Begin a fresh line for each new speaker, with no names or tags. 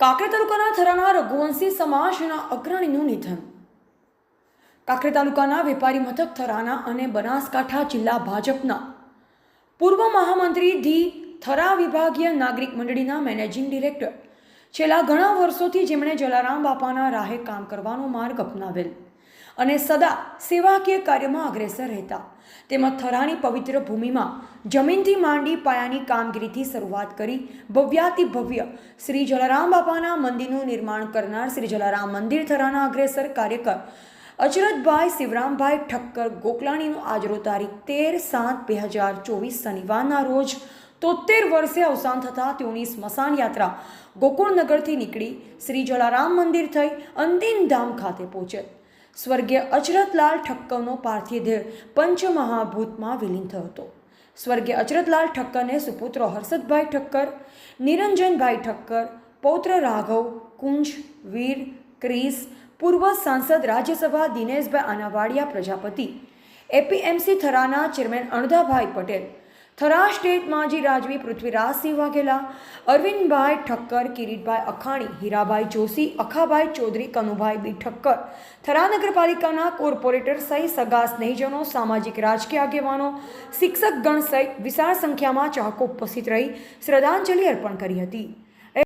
કાંકરે તાલુકાના થરાના રઘુવંશી સમાજના અગ્રણીનું નિધન. કાંકરે તાલુકાના વેપારી મથક થરાના અને બનાસકાંઠા જિલ્લા ભાજપના પૂર્વ મહામંત્રી ધી થરા વિભાગીય નાગરિક મંડળીના મેનેજિંગ ડિરેક્ટર. છેલ્લા ઘણા વર્ષોથી જેમણે જલારામ બાપાના રાહે કામ કરવાનો માર્ગ અપનાવેલ. અને સદા સેવાકીય કાર્યમાં અગ્રેસર રહેતા. તેમાં થરાની પવિત્ર ભૂમિમાં જમીનથી માંડી પાયાની કામગીરીથી શરૂઆત કરી ભવ્યાતિ ભવ્ય શ્રી જલારામ બાપાના મંદિરનું નિર્માણ કરનાર શ્રી જલારામ મંદિર થરાના અગ્રેસર કાર્યકર અચરતભાઈ શિવરામભાઈ ઠક્કર ગોકલાણીનું આજરો તારીખ તેર સાત બે હજાર ચોવીસ શનિવારના રોજ તોતેર વર્ષે અવસાન થતાં તેઓની સ્મશાન યાત્રા ગોકુળનગરથી નીકળી શ્રી જલારામ મંદિર થઈ અંતિમ ધામ ખાતે પહોંચે. સ્વર્ગીય અચરતલાલ ઠક્કરનો પાર્થિવ દેહ પંચમહાભૂતમાં વિલીન થયો હતો. સ્વર્ગીય અચરતલાલ ઠક્કરને સુપુત્રો હર્ષદભાઈ ઠક્કર, નિરંજનભાઈ ઠક્કર, પૌત્ર રાઘવ, કુંજ, વીર, ક્રિસ, પૂર્વ સાંસદ રાજ્યસભા દિનેશભાઈ આનાવાડિયા પ્રજાપતિ, એપીએમસી થરાના ચેરમેન અણધાભાઈ પટેલ થરા સ્ટેટ માજી રાજવી પૃથ્વીરાજસિંહ વાઘેલા, અરવિંદભાઈ ઠક્કર, કિરીટભાઈ અખાણી હીરાભાઈ જોશી, અખાભાઈ ચૌધરી, કનુભાઈ બી ઠક્કર. થરા નગરપાલિકાના કોર્પોરેટર સહિત સગા સ્નેહીજનો, સામાજિક રાજકીય આગેવાનો, શિક્ષકગણ સહિત વિશાળ સંખ્યામાં ચાહકો ઉપસ્થિત રહી શ્રદ્ધાંજલિ અર્પણ કરી હતી.